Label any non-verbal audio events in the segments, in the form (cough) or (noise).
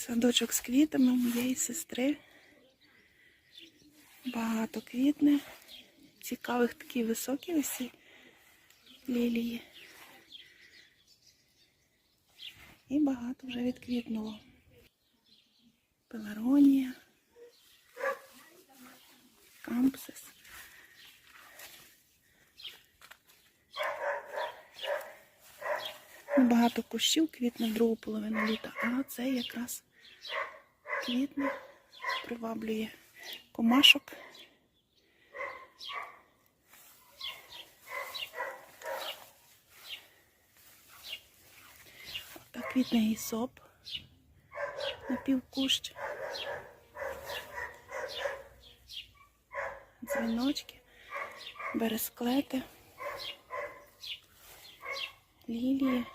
Садочок з квітами моєї сестри. Багато квітне. Цікавих такі високі ось лілії. І багато вже відквітнуло. Пеларонія. Кампсис. Багато кущів квітне в другу половину літа, а це якраз квітне, приваблює комашок. Так квітне гісоп на півкущ. Дзвіночки, бересклети, лілії,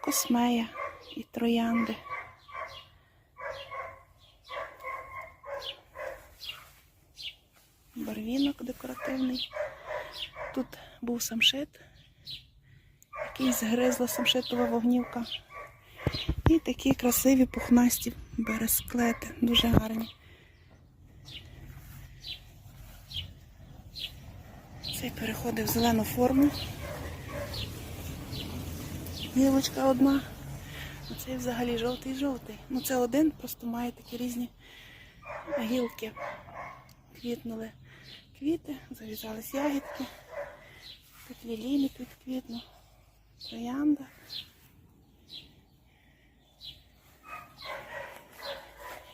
космея і троянди. Барвінок декоративний. Тут був самшит, який згризла самшитова вогнівка. І такі красиві пухнасті бересклети, дуже гарні. Цей переходить в зелену форму. Гілочка одна. А цей взагалі жовтий-жовтий. Ну це один, просто має такі різні гілки. Квітнули квіти, зав'язались ягідки. Тут лілії тут квітну. Троянда.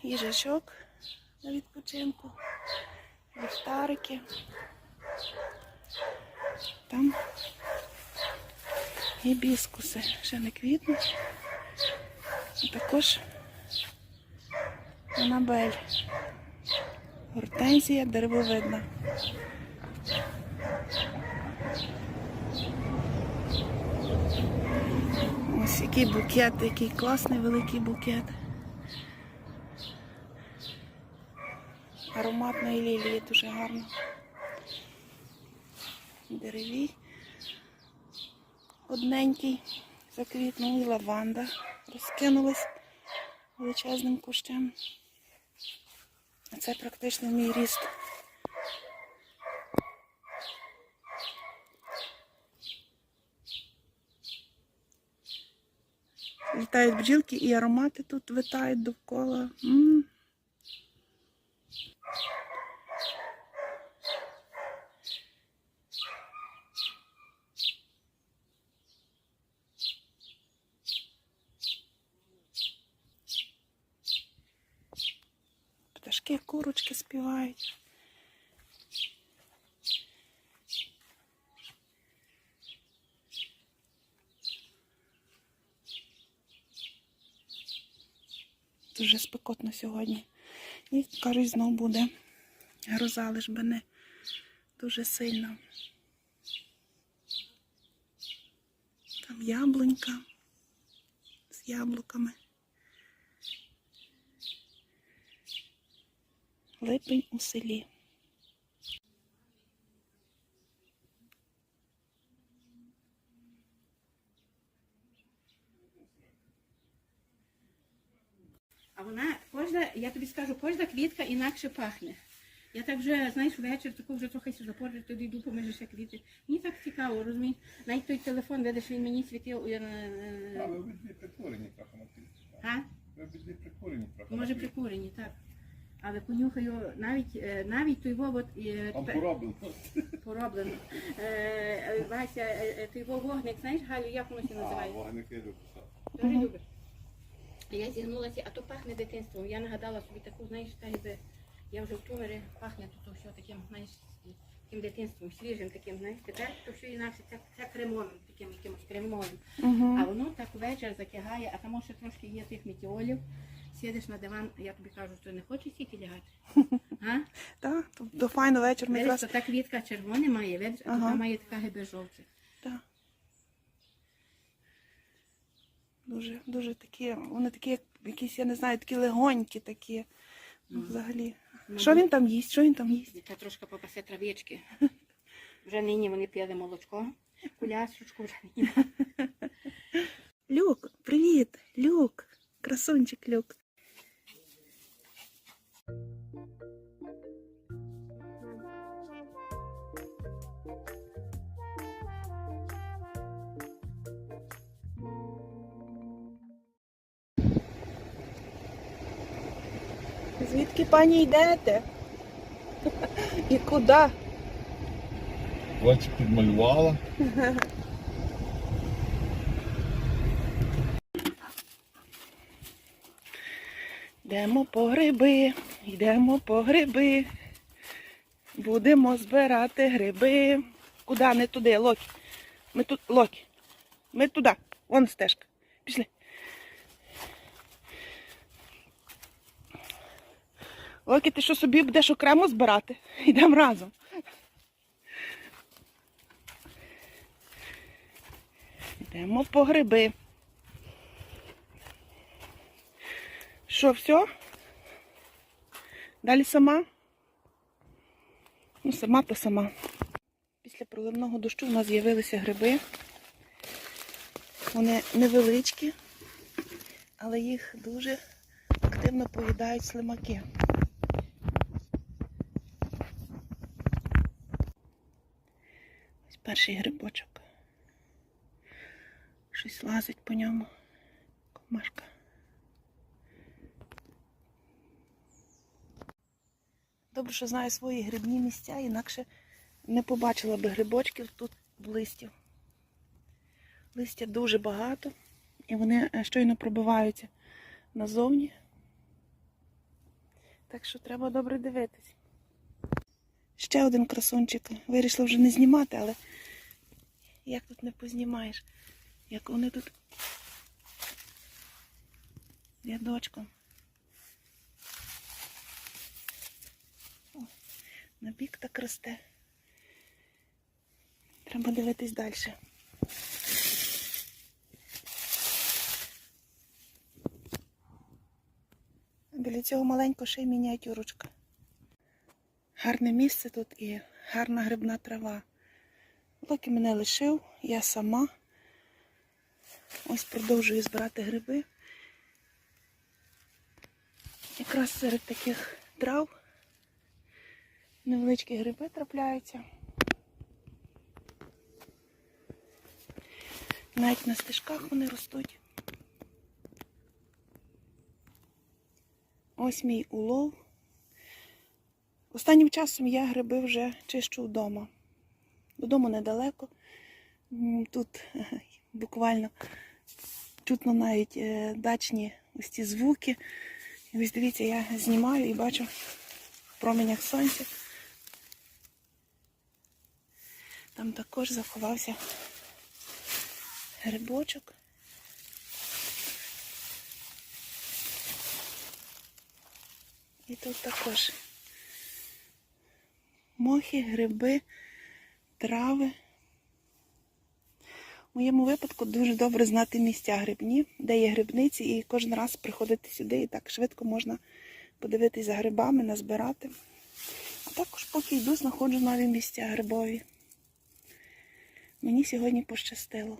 Їжачок на відпочинку. Ліхтарики. Там гібіскуси ще не квітнуть. А також анабель. Гортензія деревовидна. Ось який букет, який класний великий букет. Ароматної лілії дуже гарно. Деревій. Одненький заквітнув і лаванда розкинулась величезним кущем. Це практично мій ріст. Літають бджілки і аромати тут витають довкола. М. Пташки, курочки співають. Дуже спекотно сьогодні. І кажуть, знов буде гроза, лиш би не дуже сильно. Там яблунька з яблуками. Липень у селі. А вона кожна, я тобі скажу, кожна квітка інакше пахне. Я так вже, знаєш, ввечері таку вже трохи запоржу, тоді йду поміж ще квіти. Мені так цікаво, розумієш? Навіть той телефон, видиш, він мені світив. я, А, ви обидві прикурені трохи на квітці. А? Ви обидві прикурені трохи. Може прикурені, так. Але понюхаю, навіть, е, навіть той вовод е, пороблено. пороблено. Е, Вася, той вогник, знаєш, Галю, як воно ще А, називається? вогники люблю. Дуже любиш. Я зігнулася, а то пахне дитинством. Я нагадала собі таку, знаєш, та ніби я вже в тумері пахне тут все таким, знаєш, таким дитинством, свіжим таким, знаєш, тепер то все інакше, це, це кремовим, таким якимось кремовим. Угу. А воно так вечір затягає, а там ще трошки є тих метеолів. Сідеш на диван, я тобі кажу, що не хочеш сіти лягати. (laughs) Так, то до файно вечір ми якраз. та квітка червона має, видиш, а тут має така гиби жовті. Так. Дуже, дуже такі, вони такі, як якісь, я не знаю, такі легонькі такі. Ну, Взагалі. Ну, Що він там їсть? Що він там їсть? Та трошки попасе травички. Вже нині вони п'яли молочко, кулясочку вже нині. (laughs) Люк, привіт! Люк, Красунчик люк. Звідки пані йдете? (laughs) І куди? Очі підмалювала. Йдемо по гриби, йдемо по гриби. Будемо збирати гриби. Куди? Не туди, Локі. Ми тут, Локі. Ми туди. Вон стежка. Пішли. Локі, ти що собі будеш окремо збирати? Йдемо разом. Йдемо по гриби. Що, все? Далі сама? Ну, сама то сама. Після проливного дощу в нас з'явилися гриби. Вони невеличкі, але їх дуже активно поїдають слимаки. Ось перший грибочок. Щось лазить по ньому. Комашка. Добре, що знаю свої грибні місця, інакше не побачила би грибочків тут в листів. Листя дуже багато, і вони е, щойно пробиваються назовні. Так що треба добре дивитись. Ще один красунчик. Вирішила вже не знімати, але як тут не познімаєш? Як вони тут рядочком. На бік так росте. Треба дивитись далі. Біля цього маленького ще й мініатюрочка. Гарне місце тут і гарна грибна трава. Локі мене лишив, я сама. Ось продовжую збирати гриби. Якраз серед таких трав невеличкі гриби трапляються. Навіть на стежках вони ростуть. Ось мій улов. Останнім часом я гриби вже чищу вдома. Додому недалеко. Тут (laughs) буквально чутно навіть е, дачні ось ці звуки. Ось дивіться, я знімаю і бачу в променях сонця. Там також заховався грибочок. І тут також мохи, гриби, трави. В моєму випадку дуже добре знати місця грибні, де є грибниці, і кожен раз приходити сюди і так швидко можна подивитись за грибами, назбирати. А також поки йду, знаходжу нові місця грибові. Мені сьогодні пощастило.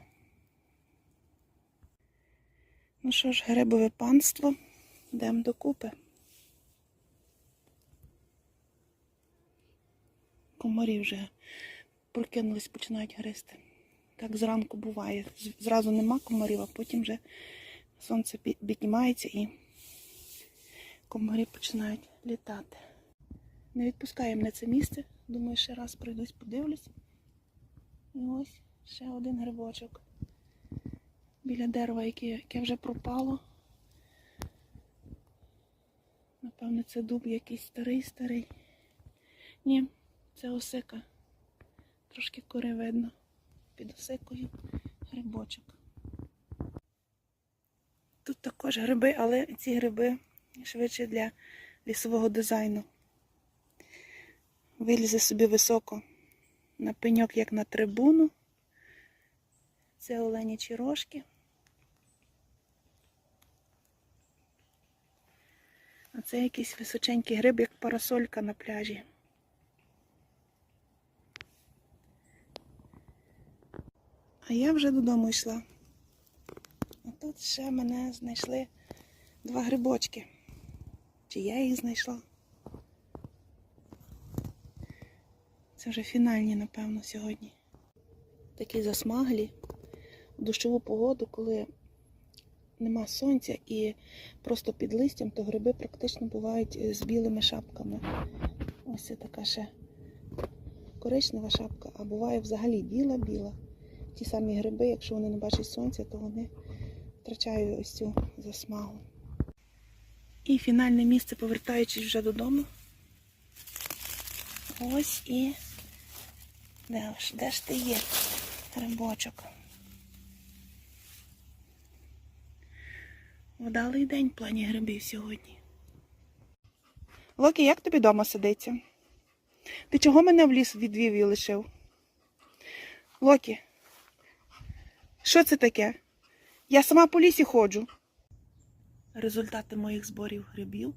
Ну що ж, грибове панство, йдемо докупи. Комарі вже прокинулись, починають гризти. Так зранку буває. Зразу нема комарів, а потім вже сонце піднімається і комарі починають літати. Не відпускає мене це місце. Думаю, ще раз пройдусь, подивлюсь. І ось ще один грибочок. Біля дерева, яке, яке вже пропало. Напевне, це дуб якийсь старий-старий. Ні, це осика. Трошки кори видно. Під осикою грибочок. Тут також гриби, але ці гриби швидше для лісового дизайну. Вилізе собі високо на пеньок, як на трибуну. Це оленячі рожки. А це якийсь височенький гриб, як парасолька на пляжі. А я вже додому йшла. А тут ще мене знайшли Два грибочки. Чи я їх знайшла? Це вже фінальні, напевно, сьогодні. Такі засмаглі в дощову погоду, коли нема сонця і просто під листям, то гриби практично бувають е, з білими шапками. Ось це така ще коричнева шапка, а буває взагалі біла-біла. Ті самі гриби, якщо вони не бачать сонця, то вони втрачають ось цю засмагу. І фінальне місце, повертаючись вже додому. Ось і де ж, де ж ти є, грибочок? Вдалий день в плані грибів сьогодні. Локі, як тобі вдома сидиться? Ти чого мене в ліс відвів і лишив? Локі, що це таке? Я сама по лісі ходжу. Результати моїх зборів грибів.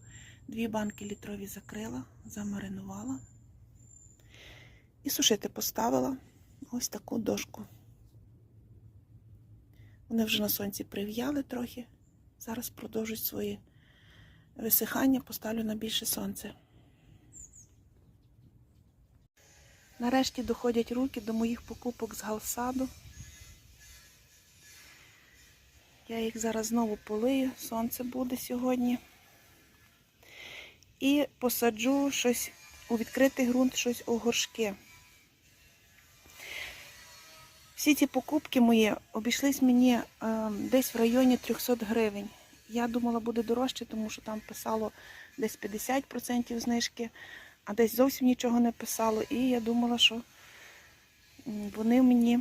Дві банки літрові закрила, замаринувала і сушити поставила ось таку дошку. Вони вже на сонці прив'яли трохи. Зараз продовжують своє висихання, поставлю на більше сонце. Нарешті доходять руки до моїх покупок з галсаду. Я їх зараз знову полию, сонце буде сьогодні. І посаджу щось у відкритий ґрунт, щось у горшки. Всі ці покупки мої обійшлись мені е, десь в районі 300 гривень. Я думала, буде дорожче, тому що там писало десь 50% знижки, а десь зовсім нічого не писало. І я думала, що вони мені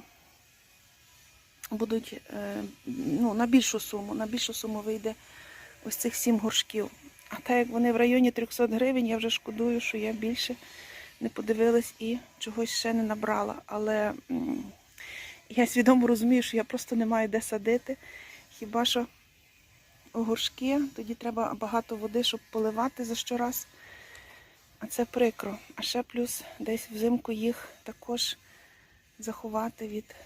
будуть е, ну, на більшу суму. На більшу суму вийде ось цих сім горшків. А так як вони в районі 300 гривень, я вже шкодую, що я більше не подивилась і чогось ще не набрала. Але я свідомо розумію, що я просто не маю де садити. Хіба що у горшки, тоді треба багато води, щоб поливати за щораз. А це прикро. А ще плюс десь взимку їх також заховати від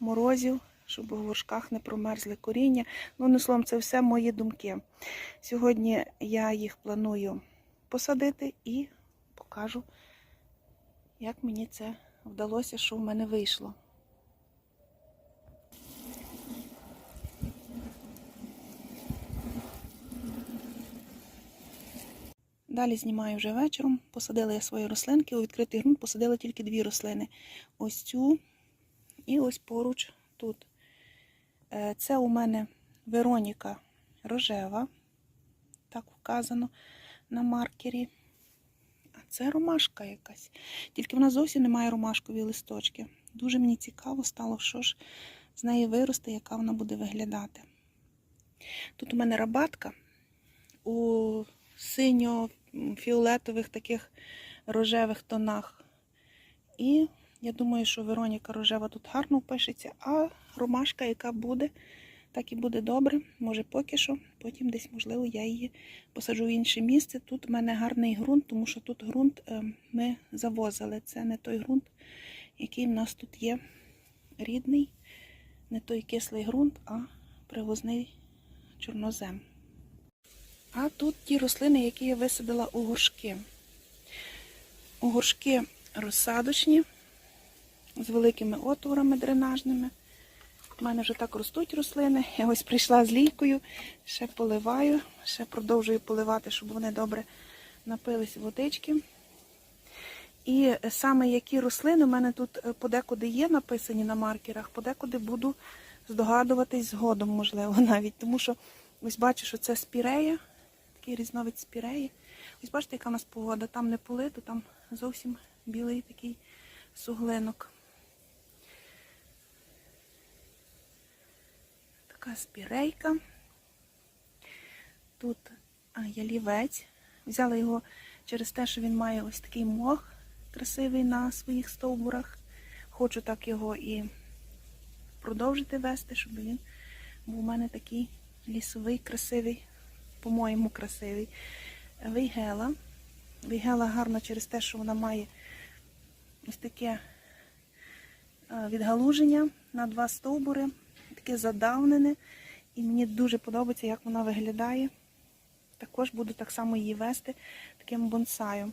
морозів, щоб у горшках не промерзли коріння. Ну, не словом, це все мої думки. Сьогодні я їх планую посадити і покажу, як мені це вдалося, що в мене вийшло. Далі знімаю вже вечором. Посадила я свої рослинки. У відкритий ґрунт посадила тільки дві рослини. Ось цю і ось поруч тут. Е, Це у мене Вероніка рожева, так вказано на маркері. А це ромашка якась. Тільки вона зовсім не має ромашкові листочки. Дуже мені цікаво стало, що ж з неї виросте, яка вона буде виглядати. Тут у мене рабатка у синьо-фіолетових таких рожевих тонах. І я думаю, що Вероніка рожева тут гарно впишеться, а ромашка, яка буде, так і буде добре. Може поки що, потім десь, можливо, я її посаджу в інше місце. Тут в мене гарний ґрунт, тому що тут ґрунт е, ми завозили. Це не той ґрунт, який в нас тут є рідний, не той кислий ґрунт, а привозний чорнозем. А тут ті рослини, які я висадила у горшки. У горшки розсадочні, з великими отворами дренажними. У мене вже так ростуть рослини. Я ось прийшла з лійкою, ще поливаю, ще продовжую поливати, щоб вони добре напились водички. І саме які рослини у мене тут е, подекуди є написані на маркерах, подекуди буду здогадуватись згодом, можливо, (laughs) навіть. Тому що ось бачу, що це спірея, такий різновид спіреї. Ось бачите, яка у нас погода. Там не полито, там зовсім білий такий суглинок. Така спірейка. Тут ялівець. Взяла його через те, що він має ось такий мох красивий на своїх стовбурах. Хочу так його і продовжити вести, щоб він був у мене такий лісовий, красивий, по-моєму, красивий. Вейгела. Вейгела гарна через те, що вона має ось таке е, відгалуження на два стовбури, таке задавнене. І мені дуже подобається, як вона виглядає. Також буду так само її вести таким бонсаю.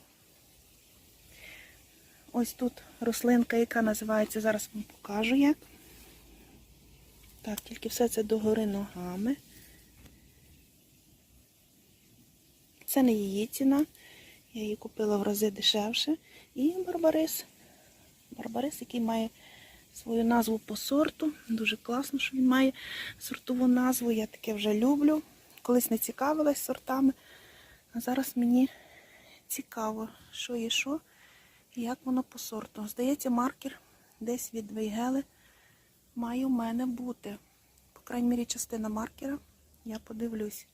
Ось тут рослинка, яка називається, зараз вам покажу як. Так, тільки все це догори ногами. Це не її ціна. Я її купила в рази дешевше. І барбарис. Барбарис, який має свою назву по сорту. Дуже класно, що він має сортову назву. Я таке вже люблю. Колись не цікавилась сортами. А зараз мені цікаво, що є що і як воно по сорту. Здається, маркер десь від Вейгели має у мене бути. По крайній мірі, частина маркера. Я подивлюсь.